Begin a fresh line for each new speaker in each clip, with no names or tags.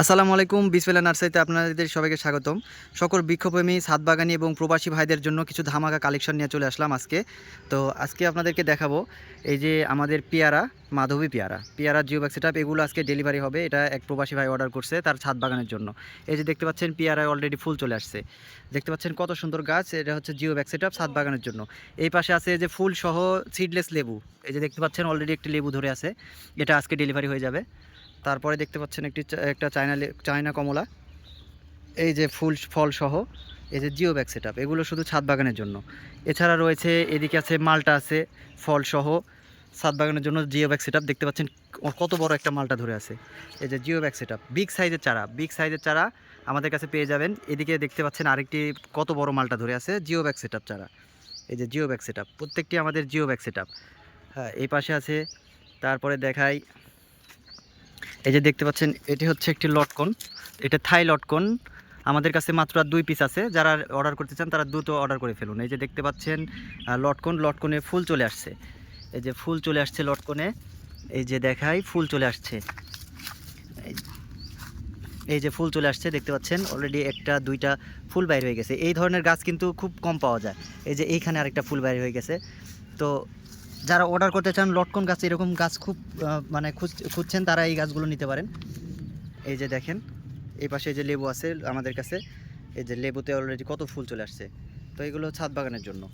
আসসালামু আলাইকুম বিসমেলা নার্সারিতে আপনাদের সবাইকে স্বাগতম। সকল বৃক্ষপ্রেমী সাতবাগানি এবং প্রবাসী ভাইদের জন্য কিছু ধামাকা কালেকশন নিয়ে চলে আসলাম আজকে। তো আজকে আপনাদেরকে দেখাবো এই যে আমাদের পেয়ারা, মাধবী পেয়ারা। পেয়ারা জিও ব্যাগ সেট এগুলো আজকে ডেলিভারি হবে। এটা এক প্রবাসী ভাই অর্ডার করছে তার ছাদ বাগানের জন্য। এই যে দেখতে পাচ্ছেন, পেয়ারায় অলরেডি ফুল চলে আসছে। দেখতে পাচ্ছেন কত সুন্দর গাছ, এটা হচ্ছে জিও ব্যাগ সেট ছাদ বাগানের জন্য। এই পাশে আছে যে ফুল সহ সিডলেস লেবু। এই যে দেখতে পাচ্ছেন অলরেডি একটি লেবু ধরে আছে। এটা আজকে ডেলিভারি হয়ে যাবে। তারপরে দেখতে পাচ্ছেন একটি একটা চায়না চায়না কমলা। এই যে ফুল ফল সহ, এই যে জিও ব্যাগ সেট এগুলো শুধু ছাদ বাগানের জন্য। এছাড়া রয়েছে, এদিকে আছে মালটা আছে, ফল সহ, ছাদ বাগানের জন্য জিও ব্যাগ সেট দেখতে পাচ্ছেন কত বড় একটা মালটা ধরে আছে। এই যে জিও ব্যাগ সেট বিগ সাইজের চারা, বিগ সাইজের চারা আমাদের কাছে পেয়ে যাবেন। এদিকে দেখতে পাচ্ছেন আরেকটি কত বড় মালটা ধরে আছে, জিও ব্যাগ সেট চারা। এই যে জিও ব্যাগ সেট প্রত্যেকটি আমাদের জিও ব্যাগ সেট হ্যাঁ এই পাশে আছে, তারপরে দেখাই এই যে দেখতে পাচ্ছেন, এটি হচ্ছে একটি লটকন। এটা থাই লটকন। আমাদের কাছে মাত্র দুই পিস আছে। যারা অর্ডার করতে চান, তারা দ্রুত অর্ডার করে ফেলুন। এই যে দেখতে পাচ্ছেন লটকন, লটকনে ফুল চলে আসছে। এই যে ফুল চলে আসছে লটকনে। এই যে দেখাই, ফুল চলে আসছে। এই যে ফুল চলে আসছে, দেখতে পাচ্ছেন অলরেডি একটা, দুইটা ফুল বাইর হয়ে গেছে। এই ধরনের গাছ কিন্তু খুব কম পাওয়া যায়। এই যে এইখানে আরেকটা ফুল বাইর হয়ে গেছে। তো যারা অর্ডার করতে চান, লটকন গাছ এরকম গাছ খুব মানে খুঁজ- খুঁজছেন, তারা এই গাছগুলো নিতে পারেন। এই যে দেখেন, এই পাশে যে লেবু আছে আমাদের কাছে, এই যে লেবুতে অলরেডি কত ফুল চলে আসছে। তো এগুলো ছাদ বাগানের জন্য।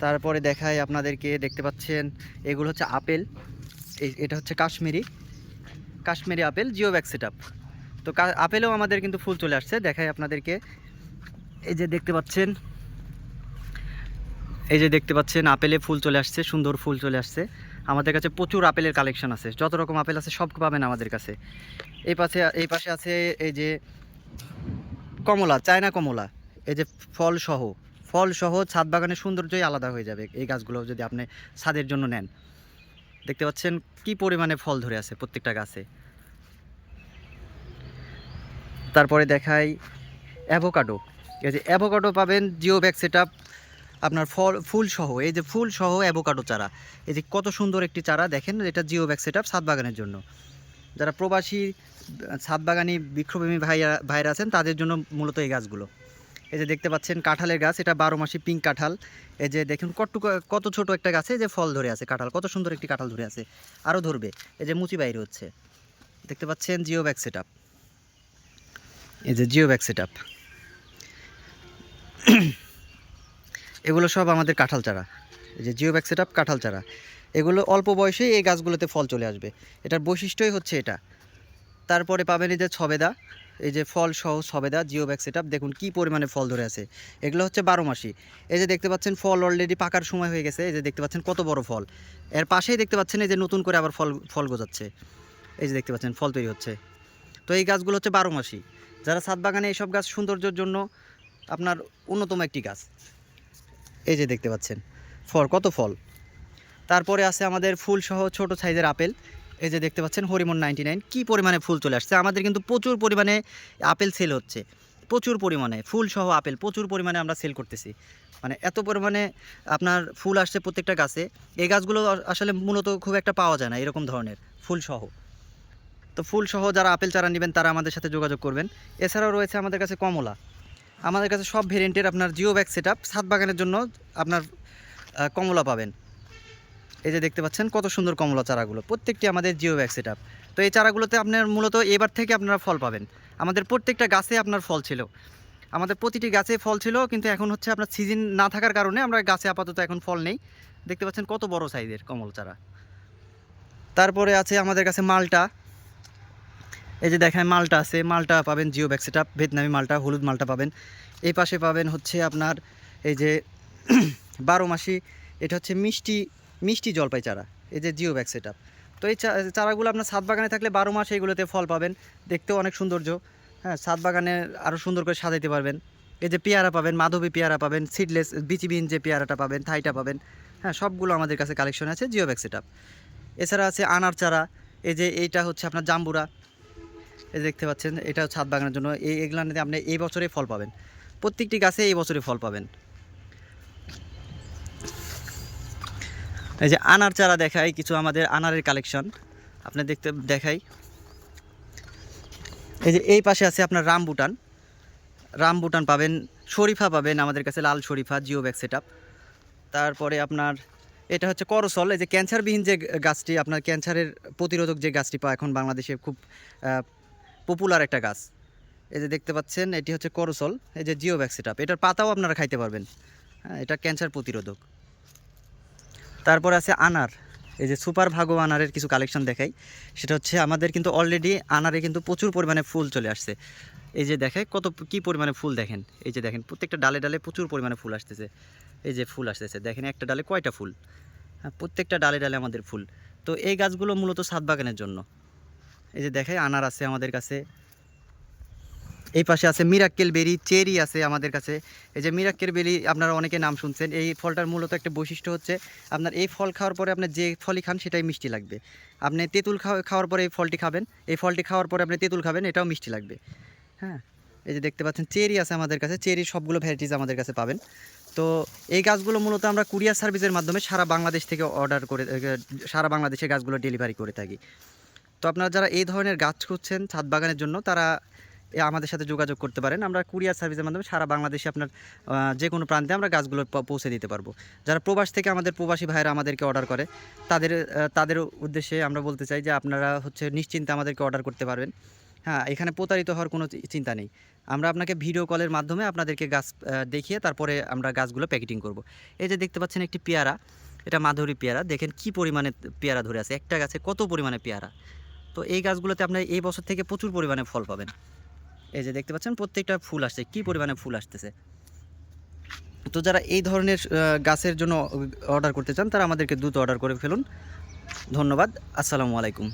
তারপরে দেখায় আপনাদেরকে, দেখতে পাচ্ছেন, এগুলো হচ্ছে আপেল। এই, এটা হচ্ছে Kashmiri Kashmiri apple geo bag set তো আপেলেও আমাদের কিন্তু ফুল চলে আসছে দেখায় আপনাদেরকে। এই যে দেখতে পাচ্ছেন এই যে দেখতে পাচ্ছেন, আপেলে ফুল চলে আসছে, সুন্দর ফুল চলে আসছে। আমাদের কাছে প্রচুর আপেলের কালেকশন আছে। যত রকম আপেল আছে, সব পাবেন আমাদের কাছে। এই পাশে এই পাশে আছে এই যে কমলা, চায়না কমলা। এই যে ফল সহ ফল সহ ছাদ বাগানের সৌন্দর্যই আলাদা হয়ে যাবে এই গাছগুলো যদি আপনি ছাদের জন্য নেন। দেখতে পাচ্ছেন কি পরিমাণে ফল ধরে আছে প্রত্যেকটা গাছে। তারপরে দেখাই অ্যাভোকাডো এই যে অ্যাভোকাডো পাবেন জিও ব্যাগ সেট আপনার ফল, ফুল সহ, এই যে ফুল সহ অ্যাভোকাডো চারা। এই যে কত সুন্দর একটি চারা, দেখেন, এটা জিও ব্যাগ সেট ছাদ বাগানের জন্য। যারা প্রবাসী বাগানি বৃক্ষপ্রেমী ভাইয়া, ভাইরা আছেন, তাদের জন্য মূলত এই গাছগুলো। এই যে দেখতে পাচ্ছেন, কাঁঠালের গাছ, এটা বারো মাসি পিঙ্ক কাঁঠাল। এই যে দেখুন, কত কত ছোট একটা গাছে যে ফল ধরে আছে কাঁঠাল, কত সুন্দর একটি কাঁঠাল ধরে আছে। আরও ধরবে, এই যে মুচি বাইরে হচ্ছে। দেখতে পাচ্ছেন জিও ব্যাগ সেট এই যে জিও ব্যাগ সেট এগুলো সব আমাদের কাঁঠাল চারা। এই যে জিও ব্যাগ সেট কাঁঠাল চারা। এগুলো অল্প বয়সেই এই গাছগুলোতে ফল চলে আসবে। এটার বৈশিষ্ট্যই হচ্ছে এটা। তারপরে পাবেন এই যে ছবেদা। এই যে ফল সহ ছবেদা জিও ব্যাগ সেট দেখুন কী পরিমাণে ফল ধরে আছে। এগুলো হচ্ছে বারো মাসি। এই যে দেখতে পাচ্ছেন ফল অলরেডি পাকার সময় হয়ে গেছে। এই যে দেখতে পাচ্ছেন কত বড় ফল। এর পাশেই দেখতে পাচ্ছেন এই যে নতুন করে আবার ফল ফল গোজাচ্ছে। এই যে দেখতে পাচ্ছেন ফল তৈরি হচ্ছে। তো এই গাছগুলো হচ্ছে বারো মাসি। যারা ছাদ বাগানে এইসব গাছ সৌন্দর্যের জন্য আপনার অন্যতম একটি গাছ। এই যে দেখতে পাচ্ছেন, ফল, কত ফল। তারপরে আছে আমাদের ফুল সহ ছোট সাইজের আপেল। এই যে দেখতে পাচ্ছেন হরিমন নাইনটি নাইন কী পরিমাণে ফুল চলে আসছে? আমাদের কিন্তু প্রচুর পরিমাণে আপেল সেল হচ্ছে। প্রচুর পরিমাণে ফুল সহ আপেল, প্রচুর পরিমাণে আমরা সেল করতেছি। মানে এত পরিমাণে আপনার ফুল আসছে প্রত্যেকটা গাছে। এই গাছগুলো আসলে মূলত খুব একটা পাওয়া যায় না এরকম ধরনের ফুল সহ তো ফুল সহ যারা আপেল চারা নেবেন, তারা আমাদের সাথে যোগাযোগ করবেন। এছাড়াও রয়েছে আমাদের কাছে কমলা। আমাদের কাছে সব ভেরিয়েন্টের আপনার জিও ব্যাগ সেট আপ ছাদ বাগানের জন্য আপনার কমলা পাবেন। এই যে দেখতে পাচ্ছেন কত সুন্দর কমলা চারাগুলো। প্রত্যেকটি আমাদের জিও ব্যাগ সেট আপ তো এই চারাগুলোতে আপনার মূলত এবার থেকে আপনারা ফল পাবেন। আমাদের প্রত্যেকটা গাছে আপনার ফল ছিল। আমাদের প্রতিটি গাছে ফল ছিল, কিন্তু এখন হচ্ছে আপনার সিজন না থাকার কারণে আমরা গাছে আপাতত এখন ফল নেই। দেখতে পাচ্ছেন কত বড় সাইজের কমল চারা। তারপরে আছে আমাদের কাছে মালটা। এই যে দেখায় মালটা আছে, মালটা পাবেন জিও ব্যাগ সেট ভিয়েতনামি মালটা, হলুদ মালটা পাবেন। এই পাশে পাবেন হচ্ছে আপনার এই যে বারো মাসি, এটা হচ্ছে মিষ্টি মিষ্টি জলপাই চারা এই যে জিও ব্যাগ সেট তো এই চা- চারাগুলো আপনার ছাদ বাগানে থাকলে বারো মাস এইগুলোতে ফল পাবেন, দেখতেও অনেক সৌন্দর্য। হ্যাঁ ছাদ বাগানে আরও সুন্দর করে সাজাইতে পারবেন। এই যে পেয়ারা পাবেন, মাধবী পেয়ারা পাবেন সিডলেস বিচিবিহীন যে পেয়ারাটা পাবেন, থাইটা পাবেন হ্যাঁ সবগুলো আমাদের কাছে কালেকশন আছে জিও ব্যাগ সেট এছাড়া আছে আনার চারা, এই যে এইটা হচ্ছে আপনার জাম্বুরা। এই দেখতে পাচ্ছেন, এটা ছাদ বাগানের জন্য। এই এগুলাতে আপনি এই বছরে ফল পাবেন। প্রত্যেকটি গাছে এই বছরে ফল পাবেন। এই যে আনার চারা দেখাই, কিছু আমাদের আনারের কালেকশন। আপনি দেখতে, দেখাই। এই যে এই পাশে আছে আপনার রামবুটান। রামবুটান পাবেন, শরীফা পাবেন আমাদের কাছে, লাল শরীফা, জিও ব্যাগ সেট তারপরে আপনার, এটা হচ্ছে করসল। এই যে ক্যান্সারবিহীন যে গাছটি, আপনার ক্যান্সারের প্রতিরোধক যে গাছটি পা এখন বাংলাদেশে খুব পপুলার একটা গাছ। এই যে দেখতে পাচ্ছেন, এটি হচ্ছে করসল, এই যে জিও ব্যাগ সেট এটার পাতাও আপনারা খাইতে পারবেন। হ্যাঁ এটা ক্যান্সার প্রতিরোধক। তারপর আছে আনার। এই যে সুপার ভাগো আনারের কিছু কালেকশন দেখাই। সেটা হচ্ছে আমাদের কিন্তু অলরেডি আনারে কিন্তু প্রচুর পরিমাণে ফুল চলে আসছে। এই যে দেখে কত কি পরিমাণে ফুল দেখেন? এই যে দেখেন, প্রত্যেকটা ডালে ডালে প্রচুর পরিমাণে ফুল আসতেছে। এই যে ফুল আসতেছে, দেখেন একটা ডালে কয়টা ফুল? হ্যাঁ প্রত্যেকটা ডালে ডালে আমাদের ফুল। তো এই গাছগুলো মূলত ছাদ বাগানের জন্য। এই যে দেখে আনার আছে আমাদের কাছে। এই পাশে আছে মিরাক্কেল বেরি, চেরি আছে আমাদের কাছে। এই যে মিরাক্কেল বেরি, আপনারা অনেকে নাম শুনছেন। এই ফলটার মূলত একটা বৈশিষ্ট্য হচ্ছে, আপনার এই ফল খাওয়ার পরে আপনার যে ফলই খান সেটাই মিষ্টি লাগবে। আপনি তেঁতুল খাওয়া, খাওয়ার পরে এই ফলটি খাবেন। এই ফলটি খাওয়ার পরে আপনি তেঁতুল খাবেন, এটাও মিষ্টি লাগবে। হ্যাঁ এই যে দেখতে পাচ্ছেন, চেরি আছে আমাদের কাছে। চেরি সবগুলো ভ্যারাইটিস আমাদের কাছে পাবেন। তো এই গাছগুলো মূলত আমরা কুরিয়ার সার্ভিসের মাধ্যমে সারা বাংলাদেশ থেকে অর্ডার করে, সারা বাংলাদেশে গাছগুলো ডেলিভারি করে থাকি। তো আপনারা যারা এই ধরনের গাছ খুঁজছেন ছাদ বাগানের জন্য, তারা আমাদের সাথে যোগাযোগ করতে পারেন। আমরা কুরিয়ার সার্ভিসের মাধ্যমে সারা বাংলাদেশে আপনার যে কোনো প্রান্তে আমরা গাছগুলো পৌঁছে দিতে পারব। যারা প্রবাস থেকে আমাদের প্রবাসী ভাইয়েরা আমাদেরকে অর্ডার করে, তাদের তাদের উদ্দেশ্যে আমরা বলতে চাই যে আপনারা হচ্ছে নিশ্চিন্তে আমাদেরকে অর্ডার করতে পারবেন। হ্যাঁ এখানে প্রতারিত হওয়ার কোনো চিন্তা নেই। আমরা আপনাকে ভিডিও কলের মাধ্যমে আপনাদেরকে গাছ দেখিয়ে তারপরে আমরা গাছগুলো প্যাকেটিং করব। এই যে দেখতে পাচ্ছেন একটি পেয়ারা, এটা মাধুরী পেয়ারা। দেখেন কি পরিমাণে পেয়ারা ধরে আছে। একটা গাছে কত পরিমাণে পেয়ারা? তো এই গাছগুলোতে আপনার এই বছর থেকে প্রচুর পরিমাণে ফল পাবেন। এই যে দেখতে পাচ্ছেন, প্রত্যেকটা ফুল আসছে, কি পরিমাণে ফুল আসতেছে। তো যারা এই ধরনের গাছের জন্য অর্ডার করতে চান, তারা আমাদেরকে দ্রুত অর্ডার করে ফেলুন। ধন্যবাদ, আসসালামু আলাইকুম।